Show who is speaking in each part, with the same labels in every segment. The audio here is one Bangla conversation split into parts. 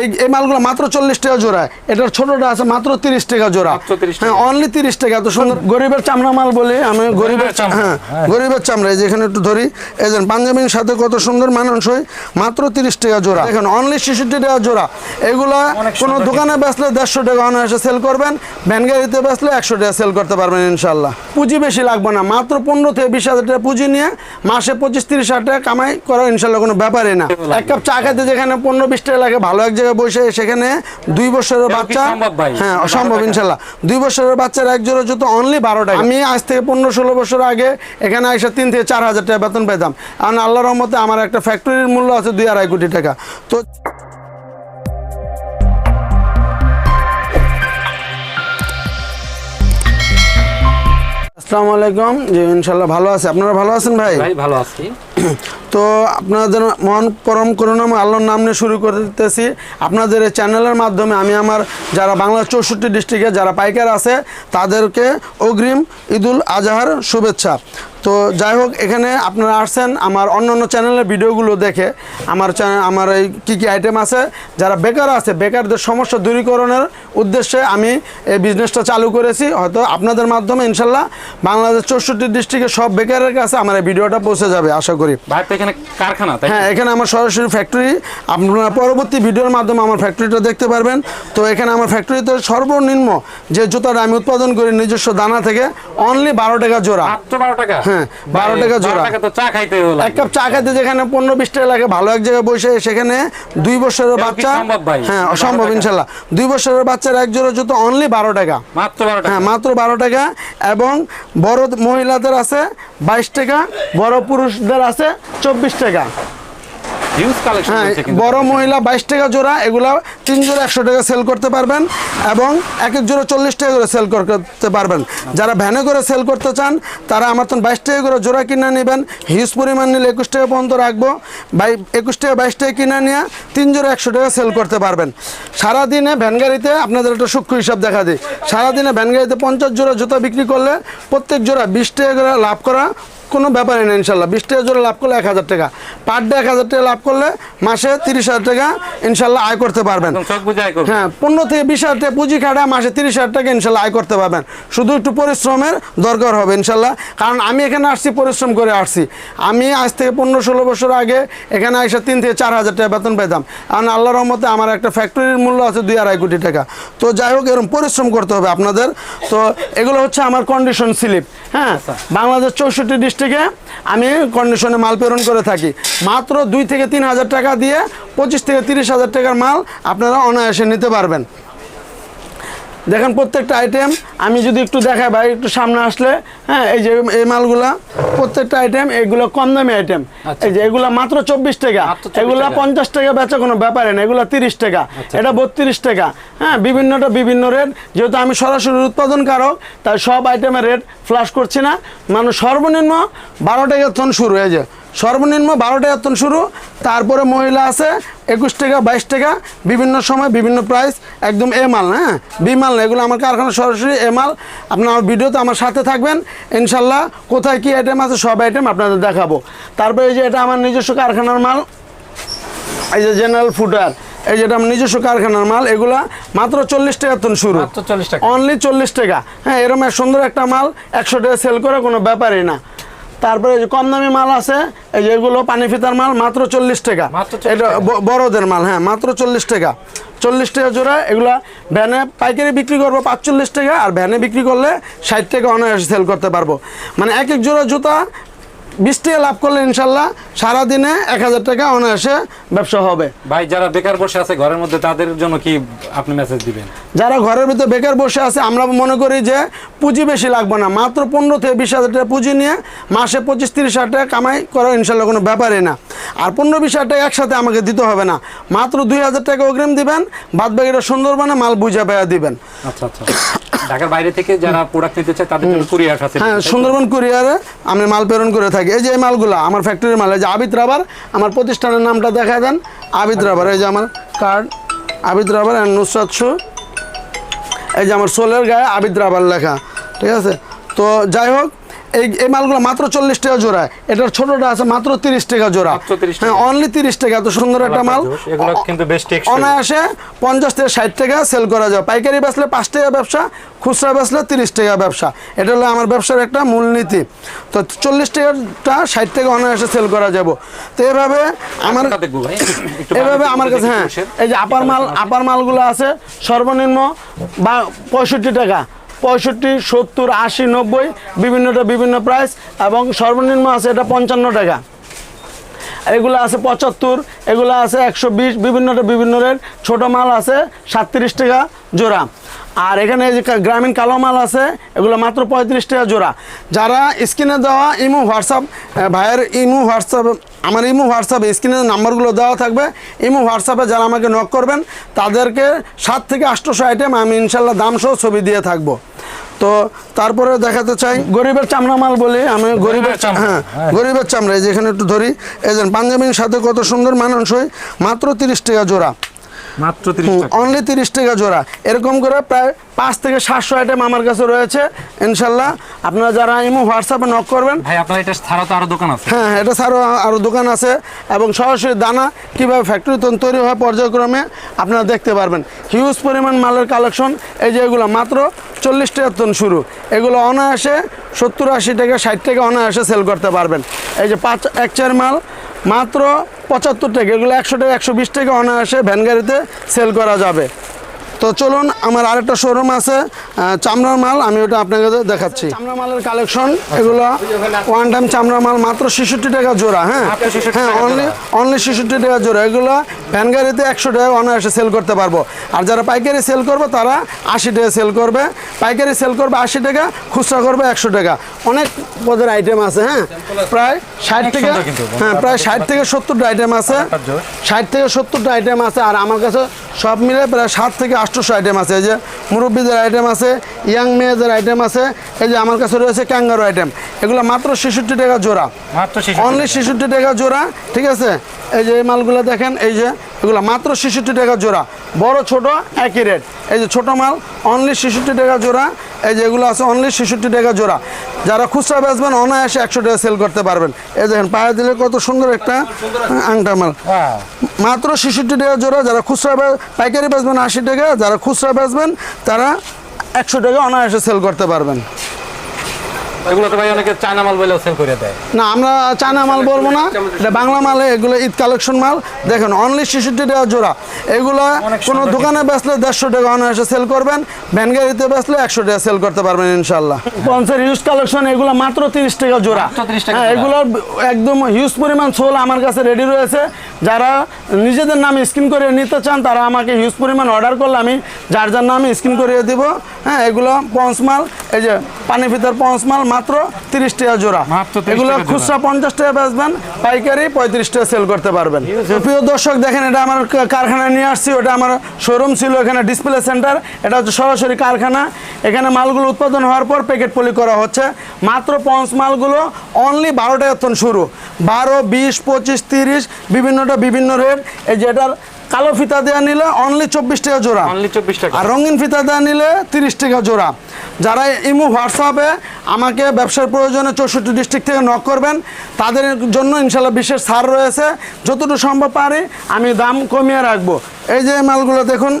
Speaker 1: এই এই মালগুলো মাত্র চল্লিশ টাকা জোড়া। এটার ছোটটা আছে মাত্র তিরিশ টাকা জোড়া।
Speaker 2: মাত্র 30 টাকা।
Speaker 1: হ্যাঁ অনলি তিরিশ টাকা এত সুন্দর। গরিবের চামড়া মাল বলি আমি গরিবের হ্যাঁ
Speaker 2: হ্যাঁ।
Speaker 1: গরিবের চামড়া এই যে এখানে একটু ধরি। এই যে পাঞ্জাবির সাথে কত সুন্দর মানানসই। মাত্র তিরিশ টাকা জোড়া। দেখেন অনলি ছেষট্টি টাকা জোড়া। এগুলা কোনো দোকানে বেচলে দেড়শো টাকা অনায়াসে সেল করবেন। ভ্যান গাড়িতে বেচলে একশো টাকা সেল করতে পারবেন ইনশাল্লাহ পুঁজি বেশি লাগবে না। মাত্র পনেরো থেকে বিশ হাজার টাকা পুঁজি নিয়ে মাসে পঁচিশ তিরিশ হাজার টাকা কামাই করা ইনশাল্লাহ কোনো ব্যাপারই না। এক কাপ চা খাইতে যেখানে পনেরো বিশ টাকা লাগে ভালো এক জায়গায় বসে সেখানে দুই বছরের বাচ্চা হ্যাঁ অসম্ভব ইনশাল্লাহ। দুই বছরের বাচ্চার এক জোড়া জুতো অনলি বারো টাকা। আমি আজ থেকে পনেরো ষোলো বছর আগে এখানে এসে তিন থেকে চার হাজার টাকা বেতন পেতাম। কারণ আল্লাহ রহমতে আমার একটা ফ্যাক্টরির মূল্য আছে দুই আড়াই কোটি টাকা। তো আসসালামু আলাইকুম। জি ইনশাল্লাহ ভালো আছে। আপনারা ভালো আছেন ভাই?
Speaker 2: ভাই ভালো আছি।
Speaker 1: তো আপনাদের মহান পরম করুণাম আল্লাহর নাম নিয়ে শুরু করতেছি। আপনাদের এই চ্যানেলের মাধ্যমে আমি আমার যারা বাংলার চৌষট্টি ডিস্ট্রিক্টে যারা পাইকার আছে, তাদেরকে অগ্রিম ঈদুল আজহার শুভেচ্ছা। তো যাই হোক, এখানে আপনারা আসছেন আমার অন্য অন্য চ্যানেলের ভিডিওগুলো দেখে। আমার আমার এই কী কী আইটেম আছে? যারা বেকার আছে, বেকারদের সমস্যা দূরীকরণের উদ্দেশ্যে আমি এই বিজনেসটা চালু করেছি। হয়তো আপনাদের মাধ্যমে ইনশাল্লাহ বাংলাদেশ চৌষট্টি ডিস্ট্রিক্টের সব বেকারের কাছে আমার এই ভিডিওটা পৌঁছে যাবে, আশা করি।
Speaker 2: এখানে কারখানা তাই
Speaker 1: হ্যাঁ এখানে আমার সরাসরি ফ্যাক্টরি আপনারা পরবর্তী ভিডিওর মাধ্যমে আমার ফ্যাক্টরিটা দেখতে পারবেন। তো এখানে আমার ফ্যাক্টরিতে সর্বনিম্ন যে জুতাটা আমি উৎপাদন করি নিজস্ব দানা থেকে অনলি বারো টাকা জোড়া।
Speaker 2: মাত্র বারো টাকা?
Speaker 1: হ্যাঁ, 12 টাকা জোড়া।
Speaker 2: তো চা খাইতে
Speaker 1: এক কাপ চা খাইতে যেখানে পনেরো বিশ টাকা লাগে ভালো এক জায়গায় বসে সেখানে দুই বছরের বাচ্চা হ্যাঁ
Speaker 2: 12
Speaker 1: অসম্ভব ইনশাল্লাহ। দুই বছরের বাচ্চার এক জোড়া জুতো অনলি বারো টাকা।
Speaker 2: মাত্র বারো টাকা?
Speaker 1: হ্যাঁ মাত্র বারো টাকা। এবং বড় মহিলাদের আছে বাইশ টাকা বড় পুরুষদের আছে চব্বিশ টাকা।
Speaker 2: হিউজ কালেকশন
Speaker 1: হ্যাঁ বড় মহিলা বাইশ টাকা জোড়া এগুলা তিন জোড়া একশো টাকা সেল করতে পারবেন এবং এক এক জোড়া চল্লিশ টাকা করে সেল করতে পারবেন। যারা ভ্যানে করে সেল করতে চান তারা আমার তো বাইশ টাকা করে জোড়া কিনে নেবেন। হিউজ পরিমাণ নিলে একুশ টাকা পর্যন্ত রাখব। বাই একুশ টাকা বাইশ টাকা কিনে নিয়ে তিন জোড়া একশো টাকা সেল করতে পারবেন। সারাদিনে ভ্যান গাড়িতে আপনাদের একটা সূক্ষ্ম হিসাব দেখা দিই। সারাদিনে ভ্যান গাড়িতে পঞ্চাশ জোড়া জুতা বিক্রি করলে প্রত্যেক জোড়া বিশ টাকা করে লাভ করা কোনো ব্যাপারই না ইনশাল্লাহ। বিশ টাকা জোড়া লাভ করলে এক হাজার টাকা। পার ডে এক হাজার টাকা লাভ করলে মাসে তিরিশ হাজার টাকা ইনশাল্লাহ আয় করতে পারবেন। হ্যাঁ পনেরো থেকে বিশ হাজার টাকা পুঁজি খাটা মাসে তিরিশ হাজার টাকা ইনশাল্লাহ আয় করতে পারবেন। শুধু একটু পরিশ্রমের দরকার হবে ইনশাল্লাহ। কারণ আমি এখানে আসছি পরিশ্রম করে আসছি। আমি আজ থেকে পনেরো ষোলো বছর আগে এখানে এসে তিন থেকে চার হাজার টাকা বেতন পেতাম কারণ আল্লাহ রহমতে আমার একটা ফ্যাক্টরির মূল্য আছে দুই আড়াই কোটি টাকা। তো যাই হোক এরকম পরিশ্রম করতে হবে আপনাদের। তো এগুলো হচ্ছে আমার কন্ডিশন স্লিপ হ্যাঁ বাংলাদেশ চৌষট্টি ডিস্ট্রিক্টে আমি কন্ডিশনে মাল প্রেরণ করে থাকি। মাত্র দুই থেকে তিন হাজার টাকা দিয়ে পঁচিশ থেকে তিরিশ হাজার টাকার মাল আপনারা অনায়াসে নিতে পারবেন। দেখেন প্রত্যেকটা আইটেম আমি যদি একটু দেখাই ভাই একটু সামনে আসলে হ্যাঁ এই যে এই মালগুলা প্রত্যেকটা আইটেম এগুলো কম দামি আইটেম
Speaker 2: আচ্ছা।
Speaker 1: এই যে এগুলা মাত্র চব্বিশ টাকা।
Speaker 2: মাত্র 24
Speaker 1: এগুলা
Speaker 2: আচ্ছা।
Speaker 1: পঞ্চাশ টাকা বেচা কোনো ব্যাপারে না এগুলো তিরিশ টাকা। এটা বত্রিশ টাকা। হ্যাঁ বিভিন্নটা বিভিন্ন রেট যেহেতু আমি সরাসরি উৎপাদনকারক তাই সব আইটেমের রেট ফ্লাশ করছি না। মানুষ সর্বনিম্ন বারো টাকা থন শুরু হয়ে যায় সর্বনিম্ন বারো টাকা থন শুরু তারপরে মহিলা আছে একুশ টাকা বাইশ টাকা বিভিন্ন সময় বিভিন্ন প্রাইস একদম এ মাল না, হ্যাঁ? বি মাল না এগুলো আমার কারখানা সরাসরি এ মাল। আপনার আমার ভিডিওতে আমার সাথে থাকবেন ইনশাল্লাহ। কোথায় কি আইটেম আছে সব আইটেম আপনাদের দেখাবো। তারপরে এই যে এটা আমার নিজস্ব কারখানার মাল এই যে জেনারেল ফুটার এই যেটা আমার নিজস্ব কারখানার মাল এগুলা মাত্র চল্লিশ টাকা তুন শুরু।
Speaker 2: 40 টাকা।
Speaker 1: অনলি চল্লিশ টাকা। হ্যাঁ এরকম সুন্দর একটা মাল একশো টাকা সেল করে কোনো ব্যাপারই না। তারপরে কম দামি মাল আছে এই যেগুলো পানি ফিতার মাল মাত্র চল্লিশ টাকা। এটা বড়দের মাল হ্যাঁ মাত্র চল্লিশ টাকা। চল্লিশ টাকা জোড়া এগুলো ভ্যানে পাইকারি বিক্রি করব পাঁচচল্লিশ টাকা আর ভ্যানে বিক্রি করলে ষাট টাকা অনায়াসে সেল করতে পারব। মানে এক এক জোড়া জুতা বিশ টাকা লাভ করলে ইনশাল্লাহ সারাদিনে এক হাজার টাকা অনায়াসে ব্যবসা হবে।
Speaker 2: ভাই যারা বেকার বসে আছে ঘরের মধ্যে তাদের জন্য কি আপনি মেসেজ দিবেন?
Speaker 1: যারা ঘরের ভিতরে বেকার বসে আছে আমরা মনে করি যে পুঁজি বেশি লাগবে না। মাত্র পনেরো থেকে বিশ হাজার টাকা পুঁজি নিয়ে মাসে পঁচিশ তিরিশ হাজার টাকা কামাই করা ইনশাল্লাহ কোনো ব্যাপারই না। আর পনেরো বিশ হাজার টাকা একসাথে আমাকে দিতে হবে না। মাত্র দুই হাজার টাকা অগ্রিম দিবেন বাদ বাকিটা সুন্দরবনে মাল বুঝে বেয়া দিবেন।
Speaker 2: আচ্ছা আচ্ছা। ঢাকার বাইরে থেকে যারা প্রোডাক্ট নিতে চায় তাদের জন্য কুরিয়ার আছে।
Speaker 1: হ্যাঁ সুন্দরবন কুরিয়ারে আমি মাল প্রেরণ করে থাকি। এই যে এই মালগুলো আমার ফ্যাক্টরির মাল এই যে আবিদ রাবার আমার প্রতিষ্ঠানের নামটা দেখা দেন। আবিদ রাবার এই যে আমার কার্ড আবিদ রাবার অ্যান্ড নুসরাত শু এই যে আমার সোলের গায়ে আবিদ রাবার লেখা ঠিক আছে? তো যাই হোক এই এই মালগুলো মাত্র চল্লিশ টাকা জোড়া। এটার ছোটটা আছে মাত্র তিরিশ টাকা জোড়া।
Speaker 2: মাত্র 30 টাকা।
Speaker 1: হ্যাঁ অনলি তিরিশ টাকা এত সুন্দর একটা মাল।
Speaker 2: কিন্তু
Speaker 1: অনায়াসে পঞ্চাশ থেকে ষাট টাকা সেল করা যায়। পাইকারি বেচলে পাঁচ টাকা ব্যবসা খুচরা বেচলে তিরিশ টাকা ব্যবসা। এটা হলো আমার ব্যবসার একটা মূলনীতি তো চল্লিশ টাকাটা ষাট টাকা অনায়াসে সেল করা যাব। তো এভাবে আমার
Speaker 2: একটু
Speaker 1: এভাবে আমার কাছে হ্যাঁ এই যে আপার মাল আপার মালগুলো আছে সর্বনিম্ন বা পঁয়ষট্টি টাকা। পঁয়ষট্টি, সত্তর, আশি, নব্বই, বিভিন্নটা বিভিন্ন প্রাইস এবং সর্বনিম্ন আছে এটা পঞ্চান্ন টাকা। এগুলো আছে পঁচাত্তর, এগুলো আছে একশো বিশ, বিভিন্নটা বিভিন্ন রেট ছোটো মাল আছে সাতত্রিশ টাকা জোড়া। আর এখানে যে গ্রামীণ কালো মাল আছে এগুলো মাত্র পঁয়ত্রিশ টাকা জোড়া। যারা স্ক্রিনে দেওয়া ইমো হোয়াটসঅ্যাপ ভাইয়ের ইমো হোয়াটসঅ্যাপ আমার ইমো হোয়াটসঅ্যাপে স্ক্রিনের নাম্বারগুলো দেওয়া থাকবে। ইমো হোয়াটসঅ্যাপে যারা আমাকে নক করবেন তাদেরকে সাত থেকে আটশোশো আইটেম আমি ইনশাল্লাহ দাম সহ ছবি দিয়ে থাকব। তো তারপরে দেখাতে চাই গরিবের চামড়া মাল বলি আমি গরিবের হ্যাঁ
Speaker 2: হ্যাঁ।
Speaker 1: গরিবের চামড়া যেখানে একটু ধরি। এই যে পাঞ্জাবির সাথে কত সুন্দর মানানসই মাত্র তিরিশ টাকা জোড়া।
Speaker 2: মাত্র
Speaker 1: অনলি তিরিশ টাকা জোড়া। এরকম করে প্রায় পাঁচ থেকে সাতশো আইটেম আমার কাছে রয়েছে ইনশাল্লাহ। আপনারা যারা ইমো হোয়াটসঅ্যাপে নক করবেন।
Speaker 2: ভাই আপনার এটা ছাড়াও তো আরও দোকান আছে।
Speaker 1: হ্যাঁ এটা ছাড়াও আরও দোকান আছে। এবং সরাসরি দানা কীভাবে ফ্যাক্টরি তৈরি হয় পর্যায়ক্রমে আপনারা দেখতে পারবেন। হিউজ পরিমাণ মালের কালেকশন এই যে এগুলো মাত্র চল্লিশ টাকার টন শুরু। এগুলো অনায়াসে সত্তর আশি টাকা ষাট টাকা অনায়াসে সেল করতে পারবেন। এই যে পাঁচ এক চার মাল মাত্র পঁচাত্তর টাকা। এগুলো একশো টাকা একশো বিশ টাকা অনায়াসে ভ্যানগাড়িতে সেল করা যাবে। তো চলুন আমার আরেকটা শোরুম আছে চামড়ার মাল আমি ওটা আপনাকে দেখাচ্ছি। চামড়া মালের কালেকশন এগুলো ওয়ান টাইম চামড়া মাল মাত্র ছেষট্টি টাকা জোড়া হ্যাঁ? হ্যাঁ অনলি অনলি ছেষট্টি টাকা জোড়া। এগুলো ভ্যান গাড়িতে একশো টাকা অনায়াসে সেল করতে পারব। আর যারা পাইকারি সেল করবে তারা আশি টাকা সেল করবে। পাইকারি সেল করবে আশি টাকা খুচরা করবে একশো টাকা। অনেক পদের আইটেম আছে হ্যাঁ? প্রায় ষাট থেকে হ্যাঁ প্রায় ষাট থেকে সত্তরটা আইটেম আছে। ষাট থেকে সত্তরটা আইটেম আছে। আর আমার কাছে সব মিলে প্রায় সাত থেকে আটশোশো আইটেম আছে। এই যে মুরব্বীদের আইটেম আছে ইয়াং মেয়েদের আইটেম আছে এই যে আমার কাছে রয়েছে ক্যাঙ্গারো আইটেম এগুলো মাত্র ছেষট্টি টাকা জোড়া।
Speaker 2: মাত্র
Speaker 1: অনলি ছেষট্টি টাকা জোড়া ঠিক আছে? এই যে এই মালগুলো দেখেন এই যে এগুলো মাত্র ছেষট্টি টাকা জোড়া। বড় ছোট একই রেট এই যে ছোট মাল অনলি ছেষট্টি টাকা জোড়া। এই যেগুলো আছে অনলি ছেষট্টি টাকা জোড়া। যারা খুচরা বেচবেন অনায়াসে একশো টাকা সেল করতে পারবেন। এই দেখেন পায়ে দিলে কত সুন্দর একটা আংটা মাল।
Speaker 2: Wow.
Speaker 1: মাত্র ছেষট্টি টাকা জোড়া যারা খুচরা পাইকারি বেচবেন আশি টাকা যারা খুচরা বেচবেন তারা একশো টাকা অনায়াসে সেল করতে পারবেন।
Speaker 2: এগুলো তো ভাই অনেকে চায়না মাল বলেও সেল করে দেয়।
Speaker 1: না আমরা চায়না মাল বলব না। এটা বাংলা মালে এগুলো ঈদ কালেকশন মাল। দেখেন অনলি ছেষট্টি টাকা জোড়া। এগুলো কোনো দোকানে বেচলে দেড়শো টাকা অনায়াসে সেল করবেন। ভ্যান গাড়িতে বেচলে একশো টাকা সেল করতে পারবেন ইনশাল্লাহ পঞ্চের ইউজ কালেকশন এগুলো মাত্র তিরিশ টাকা জোড়া।
Speaker 2: মাত্র 30 টাকা
Speaker 1: হ্যাঁ এগুলো একদম হিউজ পরিমাণ সোল আমার কাছে রেডি রয়েছে। যারা নিজেদের নামে স্ক্রিন করে নিতে চান তারা আমাকে হিউজ পরিমাণ অর্ডার করলে আমি যার যার নামে স্ক্রিন করিয়ে দিব। হ্যাঁ এগুলো পঞ্চ মাল এই যে পানি ফিতার পঞ্চ মাল মাত্র তিরিশ টাকা জোড়া। এগুলো খুচরা পঞ্চাশ টাকা বেচবেন পাইকারি পঁয়ত্রিশ টাকা সেল করতে পারবেন। প্রিয় দর্শক দেখেন এটা আমার কারখানায় নিয়ে আসছি ওটা আমার শোরুম ছিল এখানে ডিসপ্লে সেন্টার এটা হচ্ছে সরাসরি কারখানা। এখানে মালগুলো উৎপাদন হওয়ার পর প্যাকেট পলি করা হচ্ছে। মাত্র পঞ্চ মালগুলো অনলি বারো টাকা শুরু। বারো বিশ পঁচিশ তিরিশ বিভিন্নটা বিভিন্ন রেট এই যে এটার কালো ফিতা দেওয়া নিলে অনলি চব্বিশ টাকা জোড়া।
Speaker 2: অনলি 24 টাকা।
Speaker 1: আর রঙিন ফিতা দেওয়া নিলে তিরিশ টাকা জোড়া। যারা ইমু হোয়াটসঅ্যাপে আমাকে ব্যবসার প্রয়োজনে চৌষট্টি ডিস্ট্রিক্ট থেকে নক করবেন তাদের জন্য ইনশাল্লাহ বিশেষ ছাড় রয়েছে। যতটুকু সম্ভব পারি আমি দাম কমিয়ে রাখব। এই যে মালগুলো দেখুন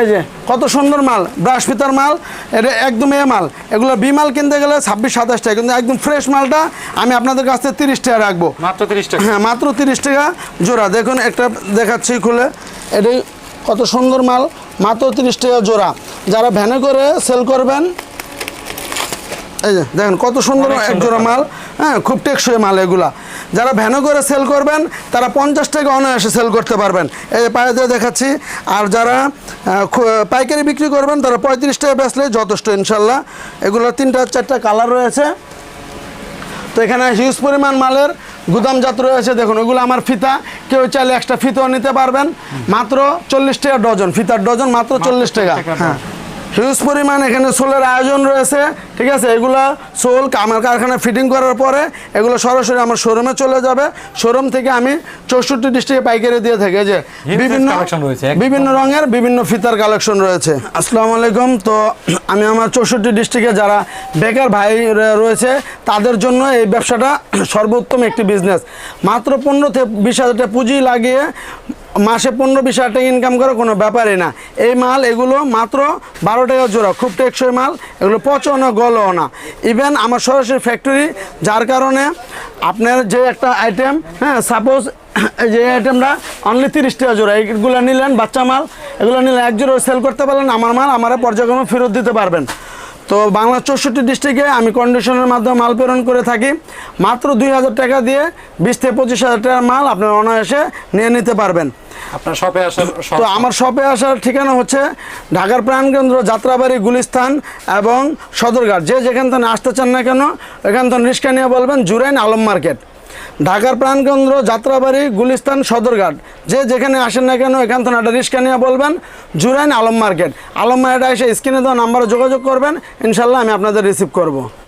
Speaker 1: এই যে কত সুন্দর মাল ব্রাশ পিতার মাল এটা একদম এ মাল। এগুলো বি মাল কিনতে গেলে ছাব্বিশ সাতাশ টাকা কিন্তু একদম ফ্রেশ মালটা আমি আপনাদের কাছ থেকে তিরিশ টাকা রাখব।
Speaker 2: মাত্র 30 টাকা।
Speaker 1: হ্যাঁ মাত্র তিরিশ টাকা জোড়া। দেখুন একটা দেখাচ্ছি খুলে। এটাই কত সুন্দর মাল মাত্র তিরিশ টাকা জোড়া। যারা ভ্যানে করে সেল করবেন এই যে দেখেন কত সুন্দর এক জোড়া মাল। হ্যাঁ খুব টেকসই মাল এগুলা। যারা ভ্যানে করে সেল করবেন তারা পঞ্চাশ টাকা অনায়াসে সেল করতে পারবেন। এই পায়ে দিয়ে দেখাচ্ছি। আর যারা পাইকারি বিক্রি করবেন তারা পঁয়ত্রিশ টাকা বেচলে যথেষ্ট ইনশাল্লাহ। এগুলো তিনটা চারটা কালার রয়েছে। তো এখানে হিউজ পরিমাণ মালের গুদামজাত রয়েছে। দেখুন ওগুলো আমার ফিতা। কেউ চাইলে একটা ফিতাও নিতে পারবেন। মাত্র চল্লিশ টাকা ডজন। ফিতার ডজন মাত্র চল্লিশ টাকা। হ্যাঁ। হিউজ পরিমাণ এখানে সোলের আয়োজন রয়েছে ঠিক আছে? এগুলো সোল আমার কারখানায় ফিটিং করার পরে এগুলো সরাসরি আমার শোরুমে চলে যাবে। শোরুম থেকে আমি চৌষট্টি ডিস্ট্রিক্টে পাইকারি দিয়ে থাকি। যে বিভিন্ন
Speaker 2: রয়েছে,
Speaker 1: বিভিন্ন রঙের বিভিন্ন ফিতার কালেকশন রয়েছে। আসসালামু আলাইকুম। তো আমি আমার চৌষট্টি ডিস্ট্রিক্টে যারা বেকার ভাই রয়েছে তাদের জন্য এই ব্যবসাটা সর্বোত্তম একটি বিজনেস মাত্র পনেরো থেকে বিশ হাজার টাকা পুঁজি লাগিয়ে মাসে পনেরো বিশ হাজার টাকা ইনকাম করা কোনো ব্যাপারই না। এই মাল, এগুলো মাত্র বারো টাকা জোড়া, খুব টেকসই মাল, এগুলো পচও না গলও না। ইভেন আমার সরাসরি ফ্যাক্টরি যার কারণে আপনার যে একটা আইটেম হ্যাঁ সাপোজ যে আইটেমটা অনলি তিরিশ টাকা জোড়া এইগুলো নিলেন বাচ্চা মাল, এগুলো নিলেন এক জোড়া সেল করতে পারলেন, আমার মাল, আমার পর্যায়ক্রমে ফেরত দিতে পারবেন। তো বাংলা চৌষট্টি ডিস্ট্রিক্টে আমি কন্ডিশনের মাধ্যমে মাল প্রেরণ করে থাকি। মাত্র দুই হাজার টাকা দিয়ে বিশ থেকে পঁচিশ হাজার টাকার মাল আপনার অনায়াসে নিয়ে নিতে পারবেন।
Speaker 2: আপনার শপে আসার
Speaker 1: তো আমার শপে আসার ঠিকানা হচ্ছে ঢাকার প্রাণকেন্দ্র যাত্রাবাড়ি গুলিস্তান এবং সদরঘাট। যে যেখান থেকে আসতে চান না কেন এখান থেকে রিস্কা নিয়ে বলবেন জুরাইন আলম মার্কেট। ঢাকার প্রাণকেন্দ্র যাত্রাবাড়ি গুলিস্তান সদরঘাট। যে যেখানে আসেন না কেন, এখান থেকে একটা রিক্সা নিয়ে বলবেন, জুরাইন আলম মার্কেট। আলম মার্কেটে এসে স্ক্রিনে দেওয়া নাম্বারে যোগাযোগ করবেন, ইনশাল্লাহ আমি আপনাদের রিসিভ করব।